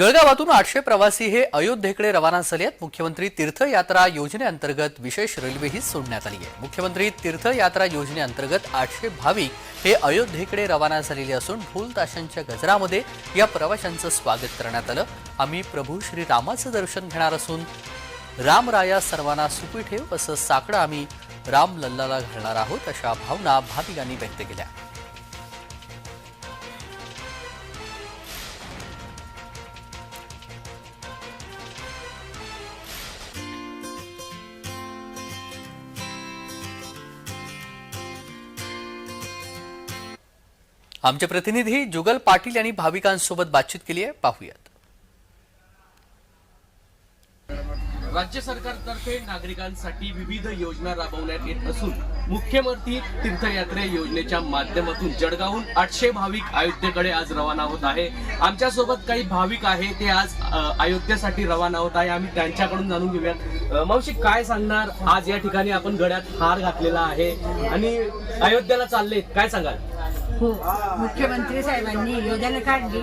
जळगावातून आठशे प्रवासी हे अयोध्येकडे रवाना झाले आहेत. मुख्यमंत्री तीर्थयात्रा योजनेअंतर्गत विशेष रेल्वेही सोडण्यात आली आहे. मुख्यमंत्री तीर्थयात्रा योजनेअंतर्गत आठशे भाविक हे अयोध्येकडे रवाना झालेले असून ढोल ताशांच्या गजरामध्ये या प्रवाशांचं स्वागत करण्यात आलं. आम्ही प्रभू श्री रामाचं दर्शन घेणार असून रामराया सर्वांना सुपीठेव असं साकडं आम्ही राम लल्लाला घालणार आहोत अशा भावना भाविकांनी व्यक्त केल्या. आमचे प्रतिनिधी जुगल पाटील यांनी भाविकांसोबत बातचीत केली आहे. पाहूयात. राज्य सरकारतर्फे नागरिकांसाठी विविध योजना राबवण्यात येत असून मुख्यमंत्री तीर्थयात्रे योजनेच्या माध्यमातून जळगावहून आठशे भाविक अयोध्येकडे आज रवाना होत आहे. आमच्यासोबत काही भाविक आहे ते आज अयोध्येसाठी रवाना होत आहे. आम्ही त्यांच्याकडून जाणून घेऊयात. मावशी काय सांगणार? आज या ठिकाणी आपण गड्यात हार घातलेला आहे आणि अयोध्येला चालले काय सांगाल? हो मुख्यमंत्री साहेबांनी योजना काढली.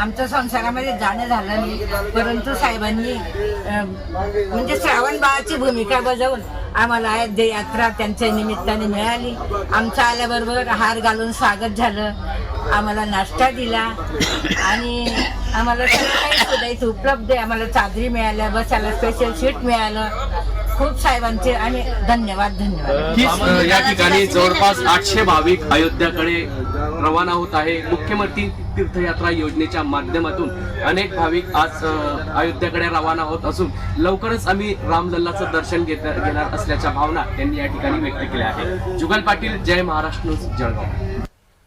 आमच्या संसारामध्ये जाणं झालं नाही परंतु साहेबांनी म्हणजे श्रावण बाळाची भूमिका बजावून आम्हाला अयोध्या यात्रा त्यांच्या निमित्ताने मिळाली. आमचं आल्याबरोबर हार घालून स्वागत झालं. आम्हाला नाश्ता दिला. आणि आम्हाला सगळं काही सुविधा उपलब्ध आहे. आम्हाला चादरी मिळाल्या बसायला स्पेशल सीट मिळालं. खूप साहेबांचे आम्ही धन्यवाद धन्यवाद. या ठिकाणी जवळपास आठशे भाविक अयोध्याकडे रवाना होत आहे. मुख्यमंत्री तीर्थयात्रा योजनेच्या माध्यमातून अनेक भाविक आज अयोध्याकडे रवाना होत असून लवकरच आम्ही रामलल्लाचं दर्शन घेत- घेणार असल्याच्या भावना त्यांनी या ठिकाणी व्यक्त केल्या आहेत. जुगल पाटील जय महाराष्ट्र न्यूज जळगाव.